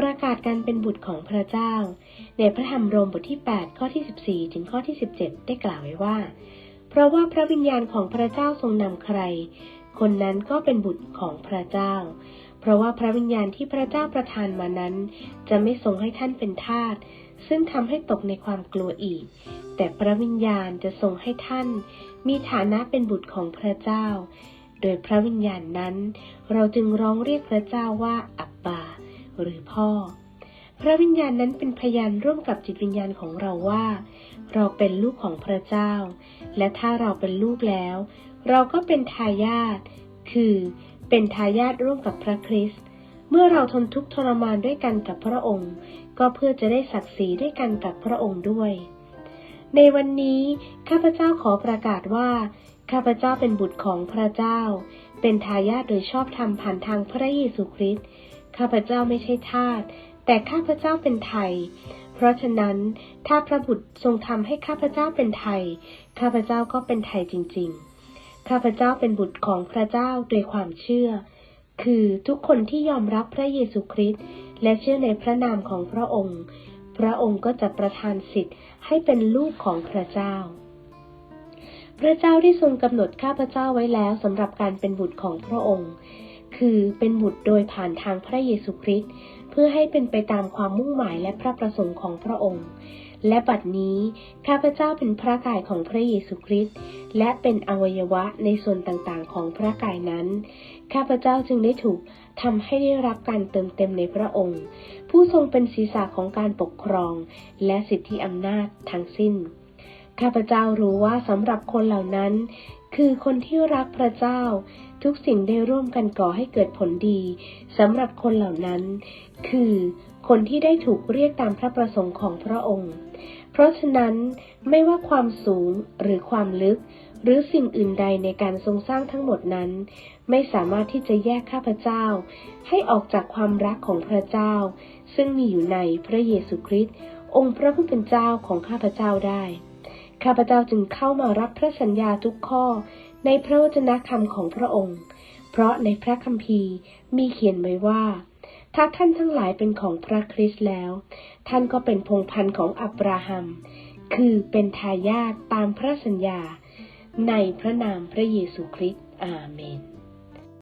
ประกาศการเป็นบุตรของพระเจ้า ในพระธรรมโรมบทที่ 8 ข้อที่ 14 ถึงข้อที่ 17 ได้กล่าวไว้ว่า เพราะว่าพระวิญญาณของพระเจ้าทรงนำใคร คนนั้นก็เป็นบุตรของพระเจ้า เพราะว่าพระวิญญาณที่พระเจ้าประทานมานั้น จะไม่ทรงให้ท่านเป็นทาสซึ่งทำให้ตกในความกลัวอีก แต่พระวิญญาณจะทรงให้ท่าน มีฐานะเป็นบุตรของพระเจ้า โดยพระวิญญาณนั้น เราจึงร้องเรียกพระเจ้าว่าอับบา หรือพ่อ พระวิญญาณนั้นเป็นพยานร่วมกับจิตวิญญาณของเราว่า เราเป็นลูกของพระเจ้า และถ้าเราเป็นลูกแล้ว เราก็เป็นทายาทคือเป็นทายาทร่วมกับพระคริสต์เมื่อเราทนทุกข์ทรมานด้วยกันกับพระองค์ ก็เพื่อจะได้ศักดิ์ศรีด้วยกันกับพระองค์ด้วย ในวันนี้ข้าพเจ้าขอประกาศว่า ข้าพเจ้าเป็นบุตรของพระเจ้า เป็นทายาทโดยชอบธรรมผ่านทางพระเยซูคริสต์ ข้าพเจ้าไม่ใช่ทาส แต่ข้าพเจ้าเป็นไทย เพราะฉะนั้นถ้าพระบุตรทรงทำให้ข้าพเจ้าเป็นไทย ข้าพเจ้าก็เป็นไทยจริง ๆ ข้าพเจ้าเป็นบุตรของพระเจ้าโดยความเชื่อ คือทุกคนที่ยอมรับพระเยซูคริสต์และเชื่อในพระนามของพระองค์ พระองค์ก็จะประทานสิทธิ์ให้เป็นลูกของพระเจ้าพระเจ้าได้ทรงกำหนดข้าพเจ้าไว้แล้วสำหรับการเป็นบุตรของพระองค์ คือเป็นบุตรโดยผ่านทางพระเยซูคริสต์เพื่อให้เป็นไปตามความมุ่งหมายและพระประสงค์ของพระองค์ และบัดนี้ข้าพเจ้าเป็นพระกายของพระเยซูคริสต์และเป็นอวัยวะในส่วนต่างๆ ของพระกายนั้น ข้าพเจ้าจึงได้ถูกทำให้ได้รับการเติมเต็มในพระองค์ ผู้ทรงเป็นศีรษะของการปกครอง และสิทธิอำนาจทั้งสิ้นข้าพเจ้ารู้ว่าสำหรับคนเหล่านั้น คือคนที่รักพระเจ้า ทุกสิ่งได้ร่วมกันก่อให้เกิดผลดีสำหรับคนเหล่านั้น คือคนที่ได้ถูกเรียกตามพระประสงค์ของพระองค์ เพราะฉะนั้นไม่ว่าความสูงหรือความลึก หรือสิ่งอื่นใดในการทรงสร้างทั้งหมดนั้น ไม่สามารถที่จะแยกข้าพเจ้า ให้ออกจากความรักของพระเจ้า ซึ่งมีอยู่ในพระเยซูคริสต์องค์พระผู้เป็นเจ้าของข้าพเจ้าได้ ข้าพเจ้าจึงเข้ามารับพระสัญญาทุกข้อในพระวจนะคำของพระองค์ เพราะในพระคัมภีร์มีเขียนไว้ว่า ถ้าท่านทั้งหลายเป็นของพระคริสต์แล้ว ท่านก็เป็นพงพันธุ์ของอับราฮัม คือเป็นทายาทตามพระสัญญา ในพระนามพระเยซูคริสต์อาเมน